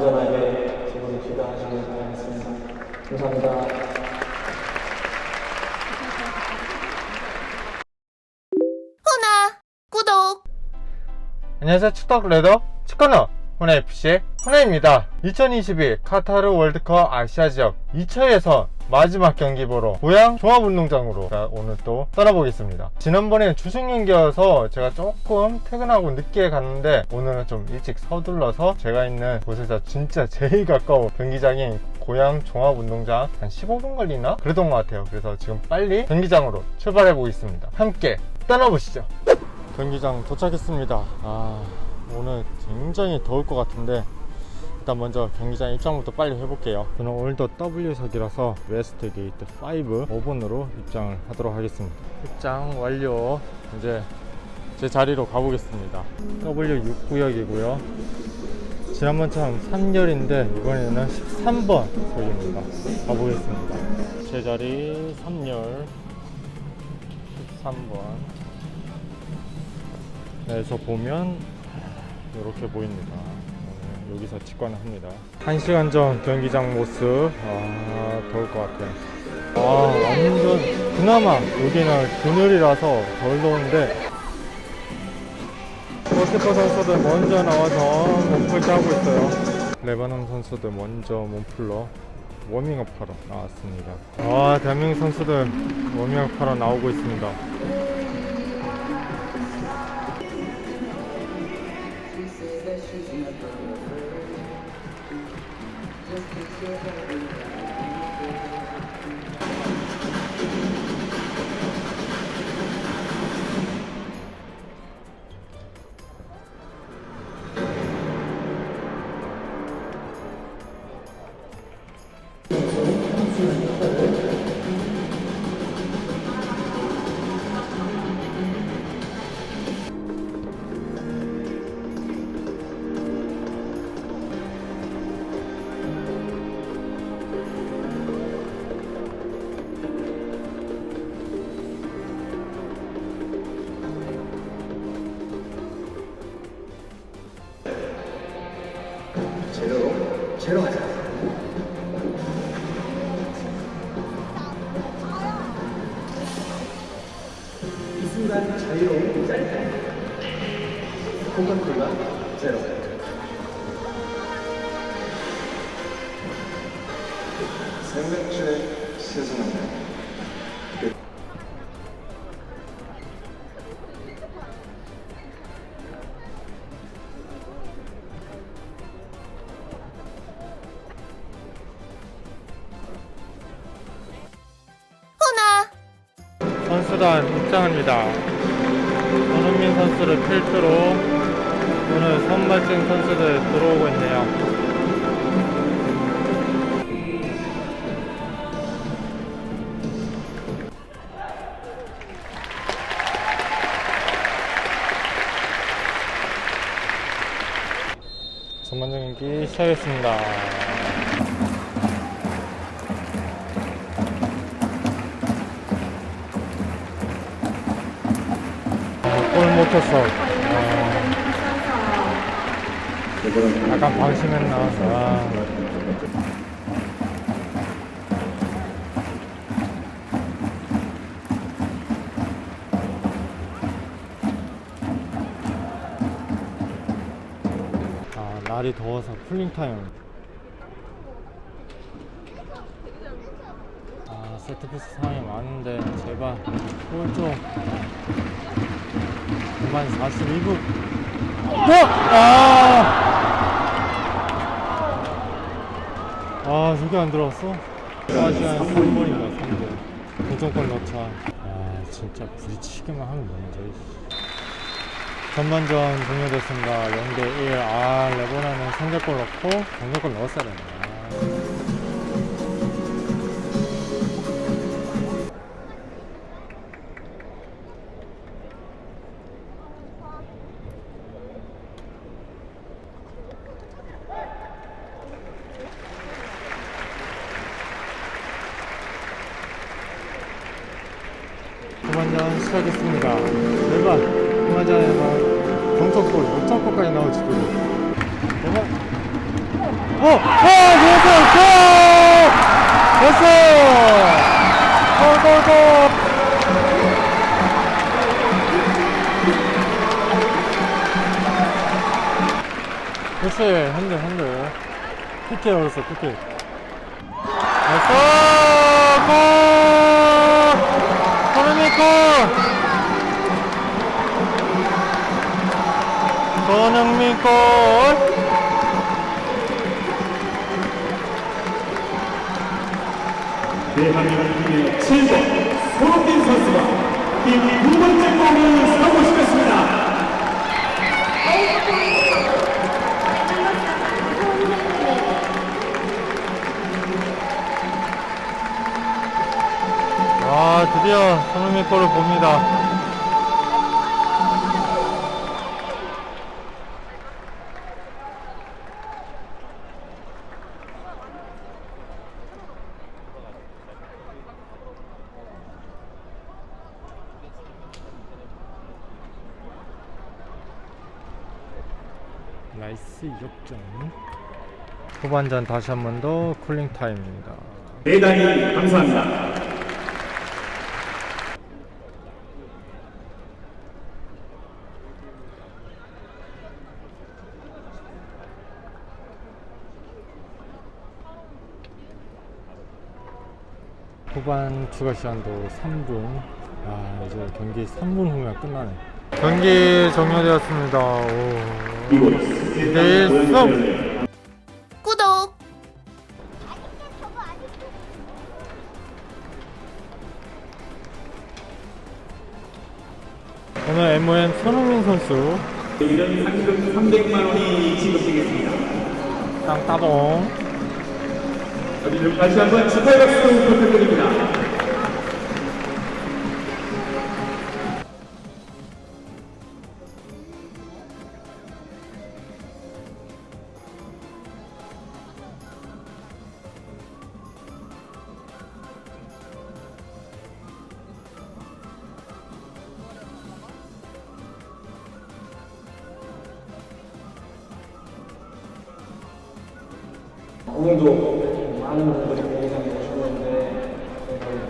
안전하게 지금 귀가하시길 바라겠습니다. 감사합니다. 안녕하세요 축덕 레더 치커너 호나 FC의 호나입니다. 2022 카타르 월드컵 아시아 지역 2차 예선 마지막 경기 보러 고양 종합운동장으로 자, 오늘 또 떠나보겠습니다. 지난번에는 주중 경기여서 제가 조금 퇴근하고 늦게 갔는데 오늘은 좀 일찍 서둘러서 제가 있는 곳에서 진짜 제일 가까운 경기장인 고양 종합운동장 한 15분 걸리나? 그랬던 것 같아요. 그래서 지금 빨리 경기장으로 출발해 보겠습니다. 함께 떠나보시죠. 경기장 도착했습니다. 아, 오늘 굉장히 더울 것 같은데 일단 먼저 경기장 입장부터 빨리 해볼게요. 저는 오늘도 W석이라서 웨스트 게이트 5 5번으로 입장을 하도록 하겠습니다. 입장 완료. 이제 제 자리로 가보겠습니다. W6구역이고요. 지난번처럼 3열인데 이번에는 13번 석입니다. 가보겠습니다. 제 자리 3열 13번 에서 보면 이렇게 보입니다. 어, 여기서 직관을 합니다. 1시간 전 경기장 모습 아 더울 것 같아요. 아 완전 그나마 여기는 그늘이라서 덜 더운데 바스켓볼 선수들 먼저 나와서 몸풀 짜고 있어요. 레바논 선수들 먼저 몸풀러 워밍업 하러 나왔습니다. 아 대한민국 선수들 워밍업 하러 나오고 있습니다. 순간 자유로운. 공간 불가 제로. 생맥주의 세수는 선수단 입장합니다. 손흥민 선수를 필두로 오늘 선발진 선수들 들어오고 있네요. 전반적인 경기 시작했습니다. 쳤어. 아, 약간 방심했나. 아. 아, 날이 더워서 쿨링 타임. 아, 세트피스 상황이 많은데, 제발, 골 좀. 9만 42분. 또! 아! 아, 저게 안 들어왔어? 아시안 3번인가, 3번. 동점골 넣자. 아, 진짜 부딪히기만 하면 되는데. 전반전 종료됐습니다. 0대1. 아, 레버나는 선제골 넣고, 동점골 넣었어야 되네. 시작했습니다. 대박! 후반전에는 동점골, 역전골까지 나올지도. 대박! 어! 어! 됐어! 됐어! 고, 고, 고! 그렇지, 핸들, 핸들. PK 어렸어, PK. 됐어! 골! 골! 손흥민 골! 대한민국의 7번 골을 봅니다. 나이스 역전. 후반전 다시 한 번 더 쿨링 타임입니다. 대단히 감사합니다. 후반 추가 시간도 3분. 아, 이제 경기 3분 후면 끝나네. 경기 종료되었습니다. 오. 내일 수업! 구독! 오늘 MON 손흥민 선수 이런 상금 300만 원이 지급되겠습니다. 땅 따봉 여러분 다시 한번 축하의 박수 부탁드립니다. 오늘도 많은 분들이 공연장에 오셨는데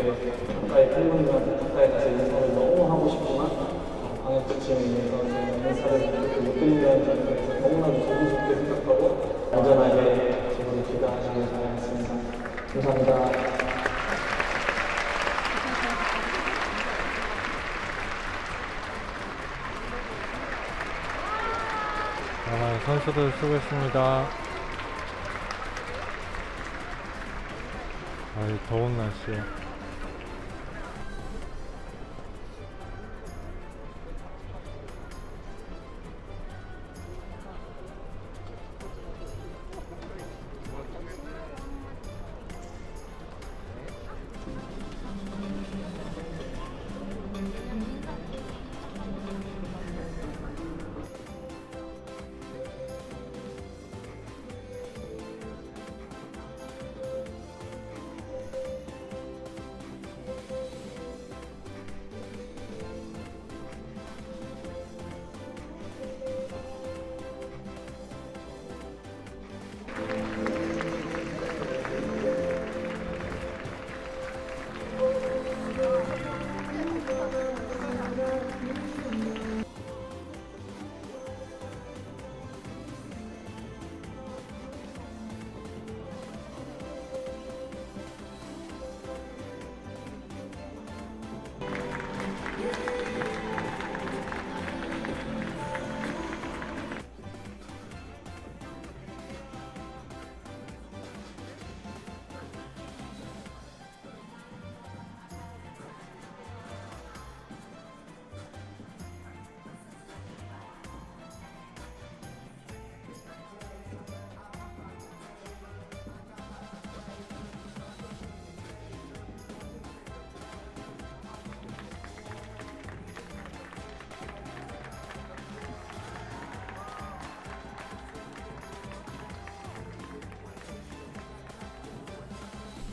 이렇게 가까이 팬분들한테 가까이 가서 인사를 너무 하고 싶지만 어, 방역 지침에 의해서 인사를 이렇게 못 드린다는 점에서 너무나도 조심스럽게 생각하고 안전하게 지금 귀가하시길 바라겠습니다. 감사합니다. 아, 선수들 수고했습니다. 아이, 더운 날씨에.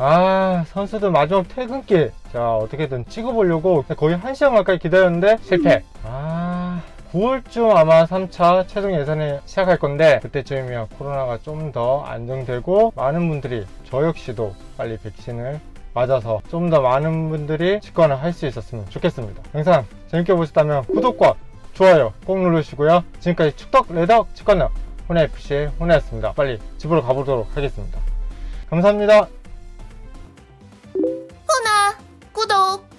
아, 선수들 마지막 퇴근길. 자, 어떻게든 찍어보려고 거의 한 시간 가까이 기다렸는데 실패. 아, 9월쯤 아마 3차 최종 예선을 시작할 건데 그때쯤이면 코로나가 좀 더 안정되고 많은 분들이 저 역시도 빨리 백신을 맞아서 좀 더 많은 분들이 직관을 할 수 있었으면 좋겠습니다. 영상 재밌게 보셨다면 구독과 좋아요 꼭 누르시고요. 지금까지 축덕 레덕 직관러 혼해FC의 혼해였습니다. 빨리 집으로 가보도록 하겠습니다. 감사합니다. 호나 구독